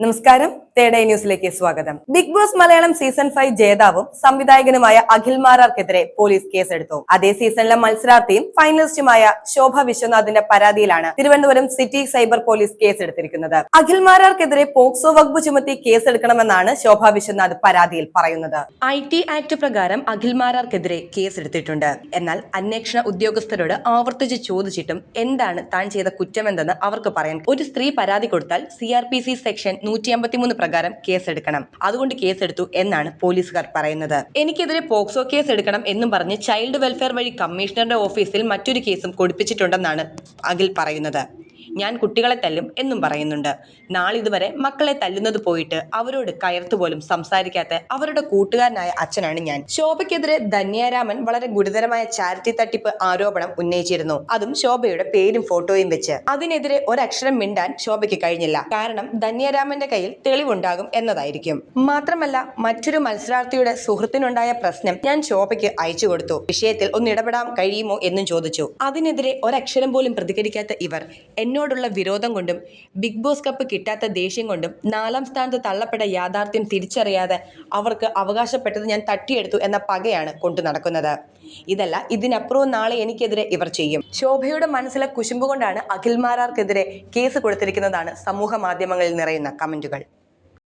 നമസ്കാരം. തേടേ ന്യൂസിലേക്ക് സ്വാഗതം. Big Boss Malayalam season five ജേതാവും സംവിധായകനുമായ അഖിൽ മാരാർക്കെതിരെ പോലീസ് കേസെടുത്തു. അതേ സീസണിലെ മത്സരാർത്ഥിയും ഫൈനലിസ്റ്റുമായ ശോഭ വിശ്വനാഥിന്റെ പരാതിയിലാണ് തിരുവനന്തപുരം സിറ്റി സൈബർ പോലീസ് കേസെടുത്തിരിക്കുന്നത്. അഖിൽ മാരാർക്കെതിരെ പോക്സോ വകുപ്പ് ചുമത്തി കേസെടുക്കണമെന്നാണ് ശോഭ വിശ്വനാഥ് പരാതിയിൽ പറയുന്നത്. ഐ ടി ആക്ട് പ്രകാരം അഖിൽ മാരാർക്കെതിരെ കേസെടുത്തിട്ടുണ്ട്. എന്നാൽ അന്വേഷണ ഉദ്യോഗസ്ഥരോട് ആവർത്തിച്ച് ചോദിച്ചിട്ടും എന്താണ് താൻ ചെയ്ത കുറ്റമെന്തെന്ന് അവർക്ക് പറയാൻ ഒരു സ്ത്രീ പരാതി കൊടുത്താൽ C R P C section നൂറ്റി അമ്പത്തിമൂന്ന് പ്രകാരം കേസെടുക്കണം. അതുകൊണ്ട് കേസെടുത്തു എന്നാണ് പോലീസുകാർ പറയുന്നത്. എനിക്കെതിരെ പോക്സോ കേസ് എടുക്കണം എന്നും പറഞ്ഞ് ചൈൽഡ് വെൽഫെയർ വഴി കമ്മീഷണറുടെ ഓഫീസിൽ മറ്റൊരു കേസും കൊടുപ്പിച്ചിട്ടുണ്ടെന്നാണ് അഖിൽ പറയുന്നത്. ഞാൻ കുട്ടികളെ തല്ലും എന്നും പറയുന്നുണ്ട്. നാളിതുവരെ മക്കളെ തല്ലുന്നത് പോയിട്ട് അവരോട് കയർത്തു പോലും സംസാരിക്കാത്ത അവരുടെ കൂട്ടുകാരനായ അച്ഛനാണ് ഞാൻ. ശോഭയ്ക്കെതിരെ ധന്യാരാമൻ വളരെ ഗുരുതരമായ ചാരിറ്റി തട്ടിപ്പ് ആരോപണം ഉന്നയിച്ചിരുന്നു. അതും ശോഭയുടെ പേരും ഫോട്ടോയും വെച്ച്. അതിനെതിരെ ഒരക്ഷരം മിണ്ടാൻ ശോഭയ്ക്ക് കഴിഞ്ഞില്ല. കാരണം ധന്യാരാമന്റെ കയ്യിൽ തെളിവുണ്ടാകും എന്നതായിരിക്കും. മാത്രമല്ല മറ്റൊരു മത്സരാർത്ഥിയുടെ സുഹൃത്തിനുണ്ടായ പ്രശ്നം ഞാൻ ശോഭയ്ക്ക് അയച്ചു കൊടുത്തു. വിഷയത്തിൽ ഒന്ന് ഇടപെടാൻ കഴിയുമോ എന്നും ചോദിച്ചു. അതിനെതിരെ ഒരക്ഷരം പോലും പ്രതികരിക്കാത്ത ഇവർ എന്നോടുള്ള വിരോധം കൊണ്ടും ബിഗ് ബോസ് കപ്പ് കിട്ടാത്ത ദേഷ്യം കൊണ്ടും നാലാം സ്ഥാനത്ത് തള്ളപ്പെട്ട യാഥാർത്ഥ്യം തിരിച്ചറിയാതെ അവർക്ക് അവകാശപ്പെട്ടത് ഞാൻ തട്ടിയെടുത്തു എന്ന പകയാണ് കൊണ്ടു നടക്കുന്നത്. ഇതല്ല ഇതിനപ്പുറവും നാളെ എനിക്കെതിരെ ഇവർ ചെയ്യും. ശോഭയുടെ മനസ്സിലെ കുശുമ്പ് കൊണ്ടാണ് അഖിൽമാരാർക്കെതിരെ കേസ് കൊടുത്തിരിക്കുന്നതാണ് സമൂഹ മാധ്യമങ്ങളിൽ നിറയുന്ന കമന്റുകൾ.